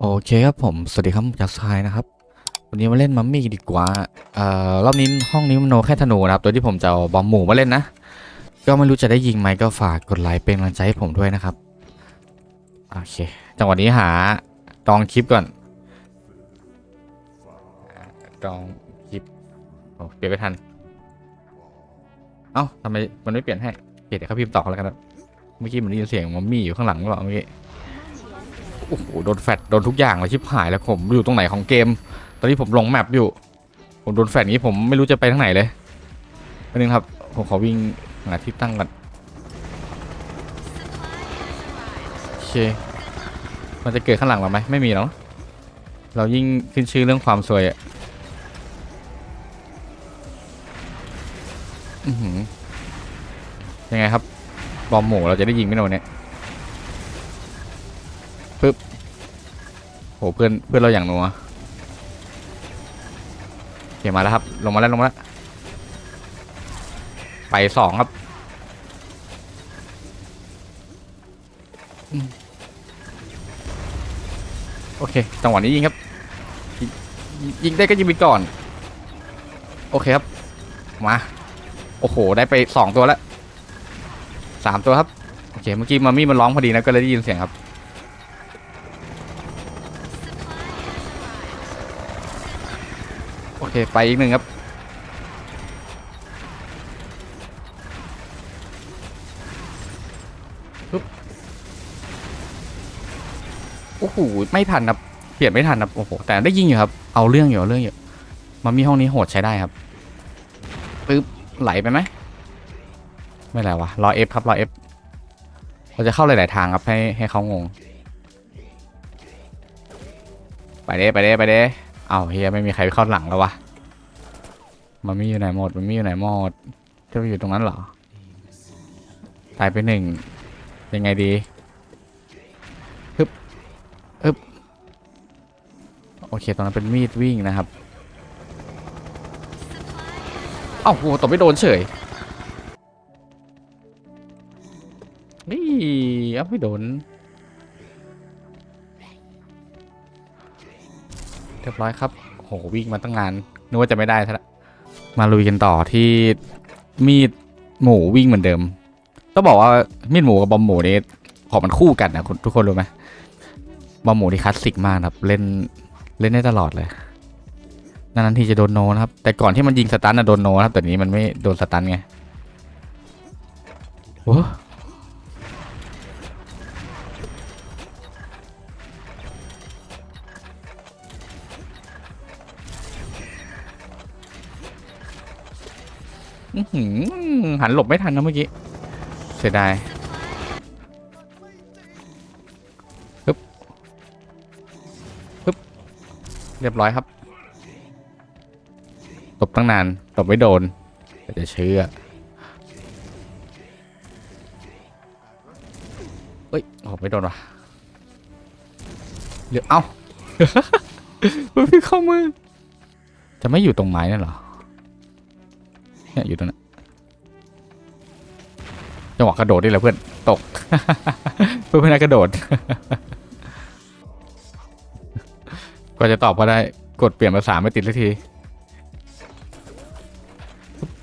โอเคครับผม สวัสดีครับจากสกายนะครับ วันนี้มาเล่นมัมมี่ดีกว่า เอ่อ รอบนี้ห้องนี้มันโนแค่ธนูนะครับ โดยที่ผมจะเอาบอมหมูมาเล่นนะ ก็ไม่รู้จะได้ยิงไหมก็ฝากกดไลค์เป็นกำลังใจให้ผมด้วยนะครับ โอเค จังหวะนี้หาดองคลิปก่อนดองคลิป โอ้เปลี่ยนไม่ทัน เอ้าทำไมมันไม่เปลี่ยนให้โอเคเดี๋ยวเขาพิมพ์ต่อแล้วกันนะเมื่อกี้มันได้ยินเสียงมัมมี่อยู่ข้างหลังหรือเปล่าเมื่อกี้ โอ้โหโดนแฟดโดนทุกอย่างเลยชิบหายแล้วผมอยู่ตรงไหนของเกม ตอนนี้ผมลงแมปอยู่ ผมโดนแฟดนี้ผมไม่รู้จะไปทางไหนเลยนิดนึงครับผมขอวิ่งหาที่ตั้งก่อนโอเคมันจะเกิดข้างหลังเราไหมไม่มีหรอกเรายิ่งขึ้นชื่อเรื่องความสวยอะอยังไงครับ บอมหมูเราจะได้ยิงไหมโดนเนี่ย ปุ๊บโหเพื่อนเพื่อนเราอย่างนัวโอเคมาแล้วครับ ลงมาแล้วลงมาแล้วไปสองครับโอเคจังหวะนี้ยิงครับยิงยิงได้ก็ยิงไปก่อน โอเคครับ มา โอ้โห ได้ไปสองตัวแล้วสามตัวครับ โอเค เมื่อกี้มามี่มันร้องพอดีนะ ก็เลยได้ยินเสียงครับ โอเค ไปอีกหนึ่งครับ ปึ๊บ โอ้โห ไม่ทันครับ เปลี่ยนไม่ทันครับ โอ้โห แต่ได้ยิงอยู่ครับ เอาเรื่องอยู่เอาเรื่องอยู่ มามีห้องนี้โหดใช้ได้ครับ ปึ๊บ ไหลไปไหม ไม่ไหลวะรอเอฟครับ รอเอฟเราจะเข้าหลาย ๆ ทางครับ ให้ให้เขางง ไปเด้ไปเด้ไปเด้ เอาเฮียไม่มีใครเข้าหลังแล้ววะมันมีอยู่ไหนหมดมันมีอยู่ไหนหมดจะไปอยู่ตรงนั้นเหรอตายไปหนึ่งยังไงดีฮึบฮึบโอเคตรงนั้นเป็นมีดวิ่งนะครับเอ้าโหตบไม่โดนเฉยนี่เอ้าไม่โดน รียบร้อยครับโหวิ่งมาตั้งนานนึกว่าจะไม่ได้ซะละมาลุยกันต่อที่มีดหมูวิ่งเหมือนเดิมต้องบอกว่ามีดหมูกับบอมหมูนี่ของมันคู่กันนะทุกคนรู้ไหมบอมหมูที่คลาสสิกมากนะครับ เล่นเล่นได้ตลอดเลยนานๆทีจะโดนโนนะครับ แต่ก่อนที่มันยิงสตันนะโดนโนนะครับแต่นี้มันไม่โดนสตันไงโอ้ อื้อหือหันหลบไม่ทันนะเมื่อกี้ เสียดายปึ๊บปึ๊บเรียบร้อยครับ ตบตั้งนาน ตบไม่โดน แต่จะเชื่อเฮ้ยโอ้ไม่โดนว่ะเดี๋ยวเอ้ามันพี่เข้ามือ จะไม่อยู่ตรงไม้นั่นเหรอ เนี่ยอยู่ตรงนั้นจังหวะกระโดดนี่แหละเพื่อนตก เพื่อนเพื่อนกระโดดกว่าจะตอบก็ได้กดเปลี่ยนภาษาไม่ติดสักที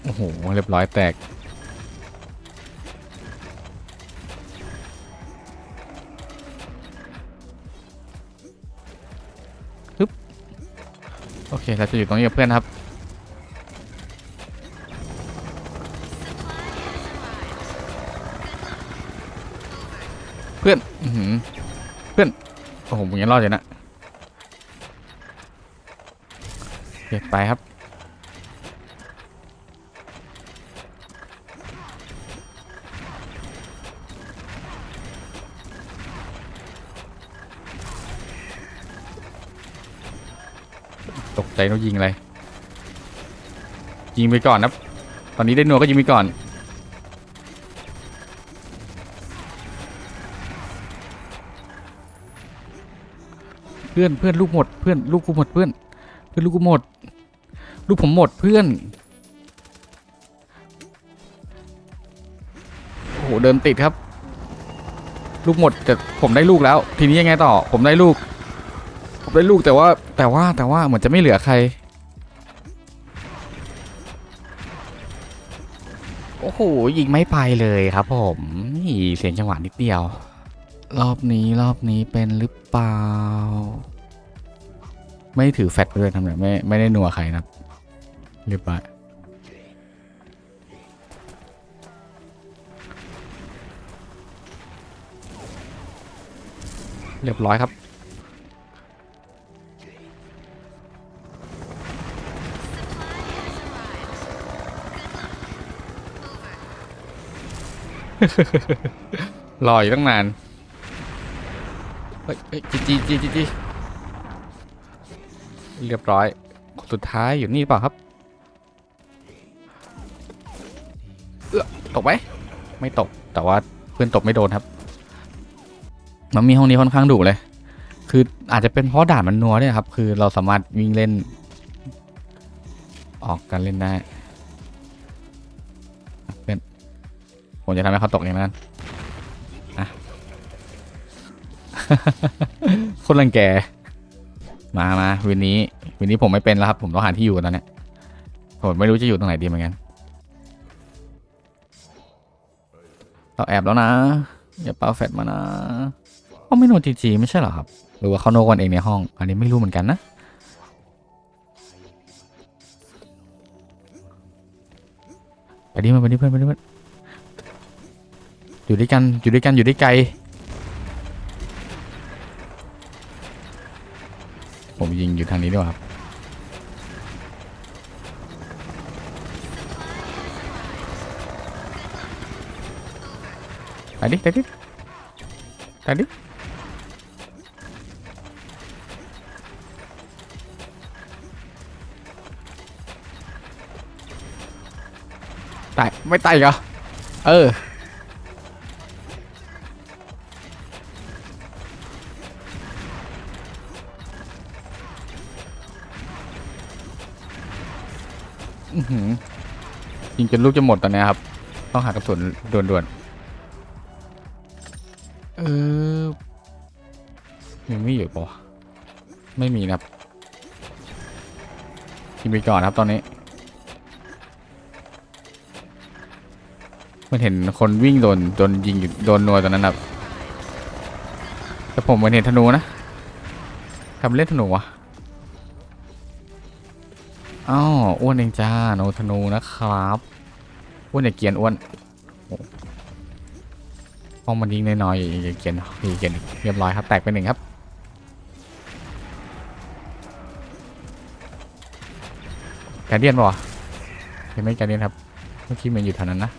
โอ้โหเรียบร้อยแตกปึ๊บโอเคเราจะอยู่ตรงนี้กับเพื่อนครับ พื่อนอืเพื่อน โอ้โหมึงยังรอดอยู่นะเก็บไปครับ ตกใจเรายิงอะไร ยิงไปก่อนนะตอนนี้ได้นัวก็ยิงไปก่อน พื่อนเพื่อนลูกหมดเพื่อนลูกกูหมดเพื่อน เพื่อนลูกกูหมด ลูกผมหมดเพื่อนโอ้โหเดินติดครับ ลูกหมดแต่ผมได้ลูกแล้ว ทีนี้ยังไงต่อ ผมได้ลูก ผมได้ลูกแต่ว่าแต่ว่าแต่ว่าเหมือนจะไม่เหลือใครโอ้โหยิงไม่ไปเลยครับผมนี่เสียงจังหวะนิดเดียว รอบนี้รอบนี้เป็นหรือเปล่า ไม่ถือแฟตด้วยทำไมไม่ไม่ได้นัวใครนะครับเรียบร้อยเรียบร้อยครับ รออยู่ตั้งนาน เฮ้ยเฮ้ยจีจีจีจีจีเรียบร้อยคนสุดท้ายอยู่นี่เปล่าครับ เออตกไหมไม่ตก แต่ว่าเพื่อนตกไม่โดนครับ มันมีห้องนี้ค่อนข้างดุเลย คืออาจจะเป็นเพราะด่านมันนัวเนี่ยครับ คือเราสามารถวิ่งเล่น ออกกันเล่นได้เพื่อนผมจะทำให้เขาตกอย่างนั้น คนรังแก มามาวินนี้วินนี้ผมไม่เป็นแล้วครับ ผมต้องหาที่อยู่ตอนเนี้ยผมไม่รู้จะอยู่ตรงไหนดีเหมือนกัน เราแอบแล้วนะ อย่าปาแฟดมานะเขาไม่โนจีจีไม่ใช่เหรอครับ หรือว่าเขาโนกันเองในห้อง อันนี้ไม่รู้เหมือนกันนะไปดิมาไปดิเพื่อนไปดิเพื่อนอยู่ด้วยกันอยู่ด้วยกันอยู่ด้วยไกล ผม ยิงอยู่ทางนี้ด้วยครับ ไปดิไปดิไปดิตายไม่ตายเหรอ เออ ยิงจนลูกจะหมดตอนเนี้ยครับ ต้องหากระสุนด่วนๆ เออยังไม่อยู่ปะวะไม่มีนะครับกินไปก่อนครับตอนนี้ มันเห็นคนวิ่งโดนโดนยิงอยู่โดนนัวตอนนั้นครับแต่ผมมันเห็นธนูนะทำเล่นธนูวะ อ้าวอ้วนเองจ้าโนธนูนะครับอ้วนอย่าเกียนอ้วนโอ้องมันยิงน้อยๆอย่าเกียนอย่าเกียนเรียบร้อยครับ แตกไปหนึ่งครับแกเดียนป่ะยังไหมแกเดียนครับเมื่อกี้มันอยู่แถวนั้นนะ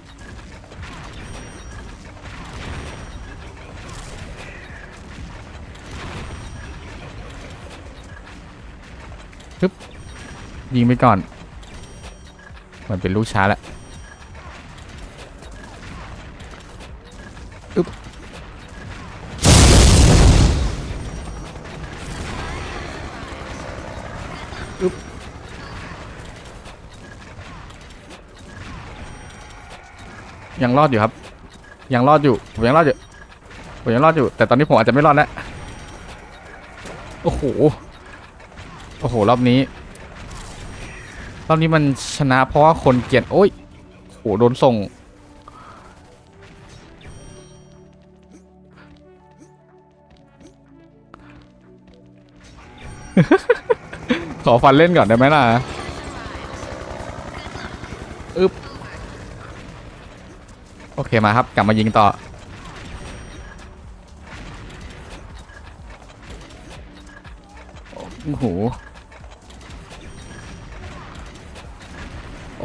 ยิงไปก่อน มันเป็นลูกช้าแหละอึ๊บอึ๊บยังรอดอยู่ครับ ยังรอดอยู่ผมยังรอดอยู่ผมยังรอดอยู่ แต่ตอนนี้ผมอาจจะไม่รอดแล้ว โอ้โห โอ้โห รอบนี้ รอบนี้มันชนะเพราะว่าคนเกลียดโอ้ยโหโดนส่ง ขอฟันเล่นก่อนได้ไหมล่ะอึ๊บโอเคมาครับกลับมายิงต่อโอ้โห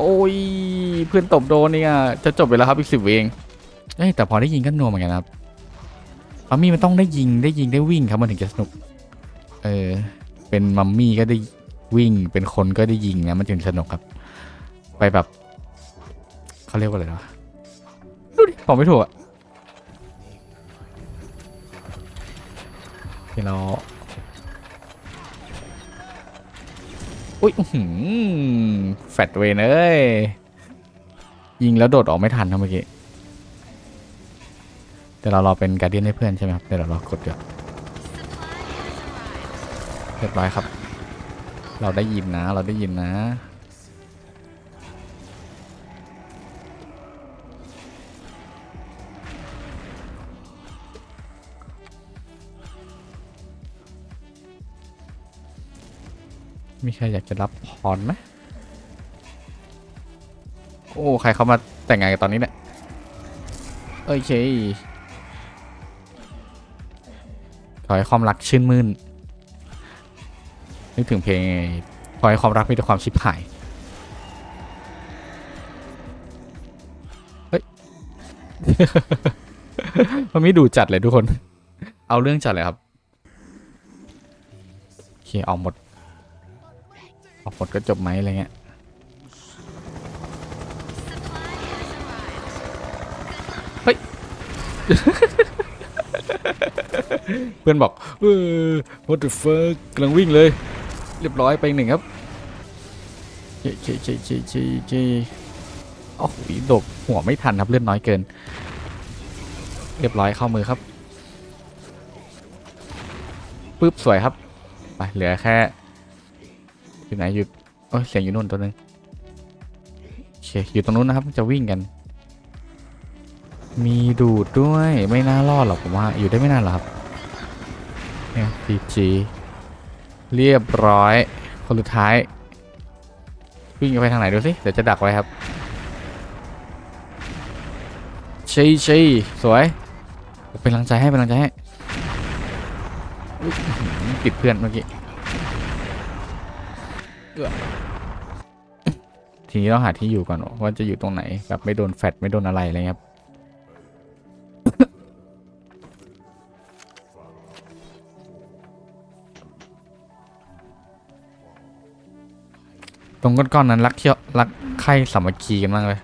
โอ้ยเพื่อนตบโดนเนี่ยจะจบไปแล้วครับอีกสิบเองเอ้ยแต่พอได้ยิงก็นัวเหมือนกันครับมัมมี่มันต้องได้ยิงได้ยิงได้วิ่งครับมันถึงจะสนุก เออเป็นมัมมี่ก็ได้วิ่งเป็นคนก็ได้ยิงนะมันถึงสนุกครับ ไปแบบเขาเรียกว่าอะไรนะดูดิบอกไม่ถูกอะที่เรา อุ้ยหืแฟดเวนเอ้ย ยิงแล้วโดดออกไม่ทันครับเมื่อกี้เดี๋ยวเรารอเป็นการเดียนให้เพื่อนใช่ไหมครับ เดี๋ยวเรารอกดเดี๋ยวเรียบร้อยครับ เราได้ยินนะ เราได้ยินนะ มีใครอยากจะรับพรไหมโอ้ ใครเขามาแต่งงานกันตอนนี้เนี่ยโอเคขอให้ความรักชื่นมื่นนึกถึงเพลงไอ้ขอให้ความรักมีแต่ความชิบหายเฮ้ยมันไม่ดูจัดเลยทุกคน เอาเรื่องจัดเลยครับโอเคออกหมด ออกหมดก็จบไหมอะไรเงี้ยเฮ้ย เพื่อนบอกเออ what the fuck กำลังวิ่งเลย เรียบร้อยไปหนึ่งครับเจเจเจเจเจเจโอ้โหดกหัวไม่ทันครับเลือดน้อยเกิน เรียบร้อยเข้ามือครับปึ๊บสวยครับ ไปเหลือแค่ อยู่ไหนอยู่โอ้ยเสียงอยู่นู่นตัวหนึงโอเคอยู่ตรงนู้นนะครับจะวิ่งกัน มีดูดด้วยไม่น่ารอดหรอกผมว่าอยู่ได้ไม่นานหรอกครับเนี่ยพีจีเรียบร้อย คนสุดท้าย วิ่งไปทางไหนดูสิเดี๋ยวจะดักไว้ครับชีชีสวยเป็นกำลังใจให้เป็นกำลังใจให้ติดเพื่อนเมื่อกี้ เกือบทีนี้เราหาที่อยู่ก่อนว่าจะอยู่ตรงไหนแบบไม่โดนแฟดไม่โดนอะไรอะไรเงี้ยครับตรงก้อนๆนั้นรักเที่ยวรักใครสามัคคีกันมากเลย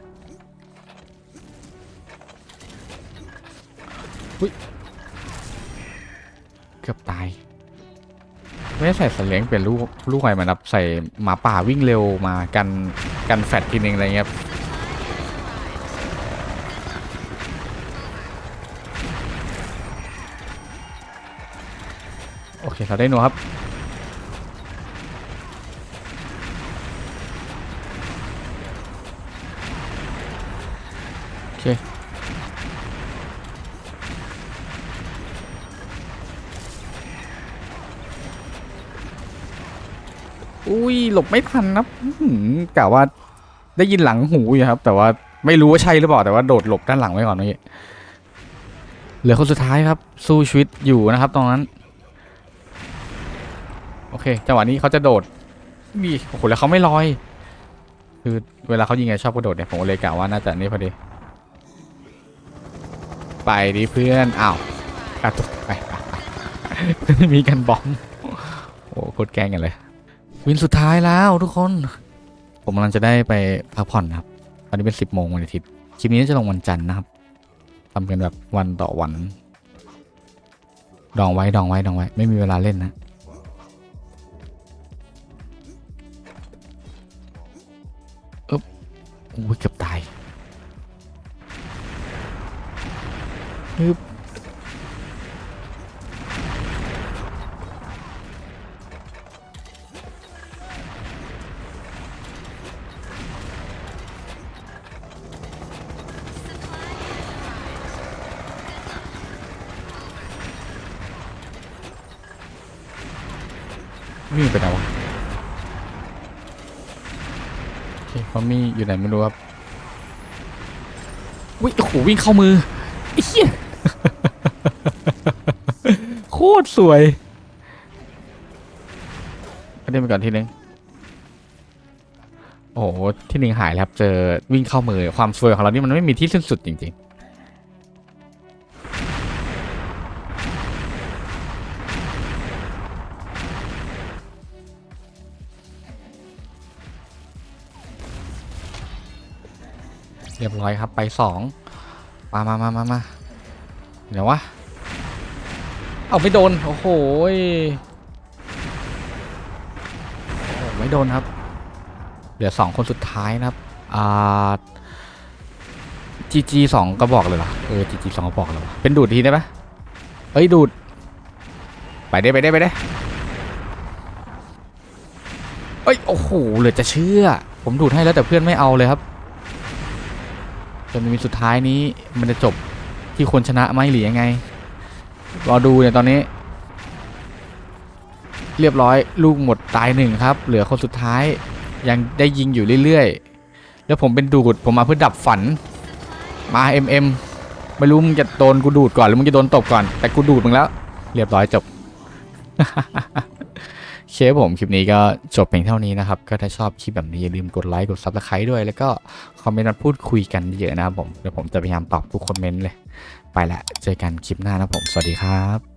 ไม่ได้ใส่สเลียงเป็นลูกลูกไฟมานับใส่หมาป่าวิ่งเร็วมากันกันแฟดทีนึงอะไรเงี้ยโอเคเราได้หนูครับ อุ้ยหลบไม่ทันนะอื้อหือกะว่าได้ยินหลังหูอยู่ครับ แต่ว่าไม่รู้ว่าใช่หรือเปล่าแต่ว่าโดดหลบด้านหลังไว้ก่อนเมื่อกี้เหลือคนสุดท้ายครับ สู้ชีวิตอยู่นะครับ ตรงนั้น โอเคจังหวะนี้เขาจะโดดมีโอ้โหแล้วเขาไม่ลอย คือเวลาเขายิงไงชอบกระโดดเนี่ยผมเลยกะว่าน่าจะนี่พอดี ไปดิเพื่อนอ้าวกระตุกไปไปไปมีกันบอมโอ้โคตรแกล้งกันเลย วินสุดท้ายแล้วทุกคน ผมกำลังจะได้ไปพักผ่อนนะครับ ตอนนี้เป็นสิบโมงวันอาทิตย์ คลิปนี้จะลงวันจันทร์นะครับทำกันแบบวันต่อวัน ดองไว้ดองไว้ดองไว้ ไม่มีเวลาเล่นนะ เอ๊บโอ้ยเกือบตายฮึบ มีไปไหนวะโอเคพอมีอยู่ไหนไม่รู้ครับวิโอ้โหวิ่งเข้ามือไอ้เหี้ยโคตรสวยก็ได้ไปก่อนทีนึงโอ้โหที่หนึ่งหายแล้วครับเจอวิ่งเข้ามือความสวยของเรานี่มันไม่มีที่สิ้นสุดจริงๆ เรียบร้อยครับไปสองมามามามามาเดี๋ยววะเอาไม่โดน โอ้โหไม่โดนครับ เหลือสองคนสุดท้ายนะครับ อ่าจีจีสองก็บอกเลยเหรอ เออจีจีสองก็บอกเลยวะเป็นดูดทีได้ปะเอ้ย ดูด ไปได้ไปได้ไปได้เอ้ย โอ้โห เหลือจะเชื่อ ผมดูดให้แล้วแต่เพื่อนไม่เอาเลยครับ นมีสุดท้ายนี้มันจะจบที่คนชนะไหมหรือยังไง รอดูเนี่ยตอนนี้ เรียบร้อยลูกหมดตายหนึ่งครับ เหลือคนสุดท้ายยังได้ยิงอยู่เรื่อยๆ แล้วผมเป็นดูดผมมาเพื่อดับฝัน มา MM ไม่รู้มึงจะโดนกูดูดก่อนหรือมึงจะโดนตบก่อนแต่กูดูดมึงแล้ว เรียบร้อยจบ เคผมคลิปนี้ก็จบเพียงเท่านี้นะครับ ก็ถ้าชอบคลิปแบบนี้อย่าลืมกดไลค์กดซับสไครต์ด้วย แล้วก็คอมเมนต์มาพูดคุยกันเยอะนะครับผมเดี๋ยวผมจะพยายามตอบทุกคอมเมนต์เลย ไปละเจอกันคลิปหน้านะครับผม สวัสดีครับ